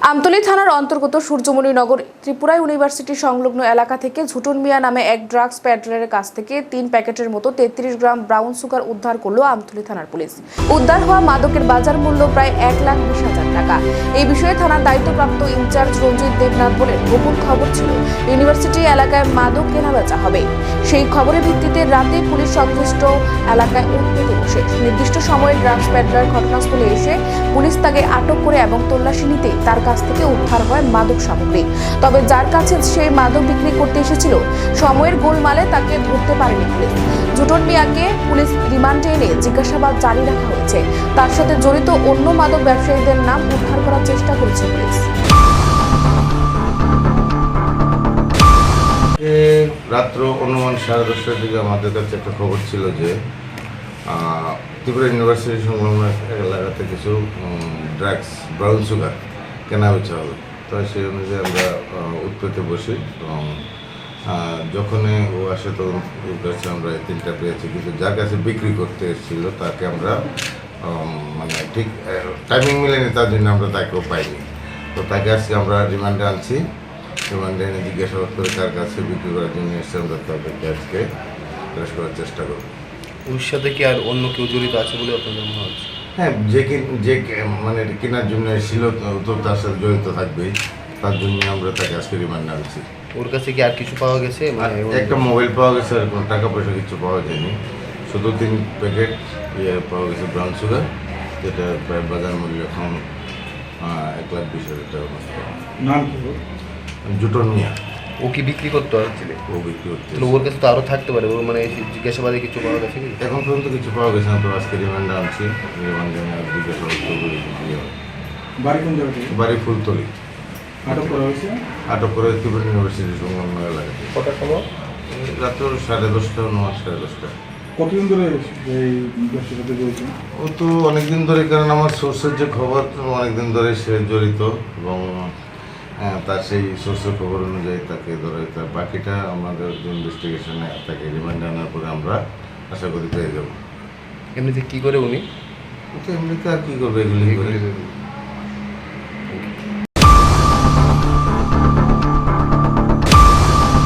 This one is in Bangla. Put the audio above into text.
আমতলী থানার অন্তর্গত সূর্যমণি নগর ত্রিপুরা ইউনিভার্সিটি সংলগ্ন এলাকা থেকে ঝুটুন মিয়া নামে এক ড্রাগস প্যাডলারের কাছ থেকে তিন প্যাকেটের মতো তেত্রিশ গ্রাম ব্রাউন সুগার উদ্ধার করল আমতলী থানার পুলিশ। উদ্ধার হওয়া মাদকের বাজার মূল্য প্রায় এক লাখ বিশ হাজার টাকা। এই বিষয়ে থানার দায়িত্বপ্রাপ্ত ইনচার্জ রঞ্জিত দেবনাথ বলেন, গোপন খবর ছিল, ইউনিভার্সিটি এলাকায় মাদক কেনাবেচা হবে। সেই খবরের ভিত্তিতে রাতে পুলিশ সংশ্লিষ্ট এলাকায় উঠতে বসে। নির্দিষ্ট সময়ে ড্রাগস প্যাডলার ঘটনাস্থলে এসে পুলিশ তাকে আটক করে এবং তল্লাশি নিতে তার কাছ থেকে উদ্ধার হয় মাদক সামগ্রী। তবে যার কাছে সেই মাদক বিক্রি করতে এসেছিল, সময়ের গোলমালে তাকে ধরতে পারেনি পুলিশ। জুটন মিয়াকে পুলিশ রিমান্ডে এনে জিজ্ঞাসাবাদ জারি রাখা হয়েছে। তার সাথে জড়িত অন্য মাদক ব্যবসায়ীদের নাম উদ্ধার করার চেষ্টা করেছে পুলিশ। রাত্র অনুমান সাড়ে দশটার দিকে আমাদের কাছে একটা খবর ছিল যে ত্রিপুরা ইউনিভার্সিটি সংলগ্ন এলাকাতে কিছু ড্রাগস ব্রাউন সুগার কেনা বেচা হবে তো সেই অনুযায়ী আমরা উৎপেতে বসি এবং যখনই ও আসে তখন ওর কাছে আমরা তিনটা পেয়েছি। কিন্তু যার কাছে বিক্রি করতে এসেছিল তাকে আমরা মানে ঠিক টাইমিং মিলেনি, তার জন্য আমরা তাকেও পাইনি। তো তাকে আজকে আমরা রিমান্ডে আনছি। রিমান্ডে এনে জিজ্ঞাসাবাদ করে তার কাছে বিক্রি করার জন্য এসে আমরা তাদেরকে আজকে করার চেষ্টা করব। সাথে কি আর অন্য কেউ জড়িত আছে বলে আপনাদের মনে হচ্ছে? হ্যাঁ যে যে মানে কেনার জন্য এসেছিল তো- তার সাথে জড়িত থাকবেই তার জন্য আমরা তাকে আজকে রিমান্ডে আনছি। ওর কাছে কি আর কিছু পাওয়া গেছে? মানে একটা মোবাইল পাওয়া গেছে আর কোনো টাকা পয়সা কিছু পাওয়া যায়নি। শুধু তিন প্যাকেট ইয়ে পাওয়া গেছে ব্রাউন সুগার যেটা প্রায় বাজার মূল্য এখন এক লাখ বিশ হাজার মতো নাম জুটন মিয়া ও কি বিক্রি করতে আসছিল ও বিক্রি করতে ওর কাছে তো আরও থাকতে পারে ওর মানে জিজ্ঞাসাবাদে কিছু পাওয়া গেছে কি? এখন পর্যন্ত কিছু পাওয়া গেছে না তো আজকে রিমান্ডে আনছি। রিমান্ডে নিয়ে জিজ্ঞাসাবাদ করব হয়। বাড়ি কোন জায়গা থেকে? বাড়ি ফুলতলি। আটক করা হয়েছে? আটক করে ত্রিপুরা ইউনিভার্সিটি সংলগ্ন এলাকাতে। কটার সময়? রাত্র সাড়ে দশটা নয় সাড়ে দশটা। কতদিন ধরে এই ব্যবসার সাথে জড়িত ও তো অনেকদিন ধরে কারণ আমার সোর্সের যে খবর অনেকদিন ধরে সে জড়িত এবং তার সেই সোর্সের খবর অনুযায়ী তাকে ধরে তার বাকিটা আমাদের ইনভেস্টিগেশনে তাকে রিমান্ড আনার পরে আমরা আশা করি পেয়ে যাব। এমনিতে কী করে উনি? তো এমনিতে আর কী করবে এগুলি করে? এগুলি-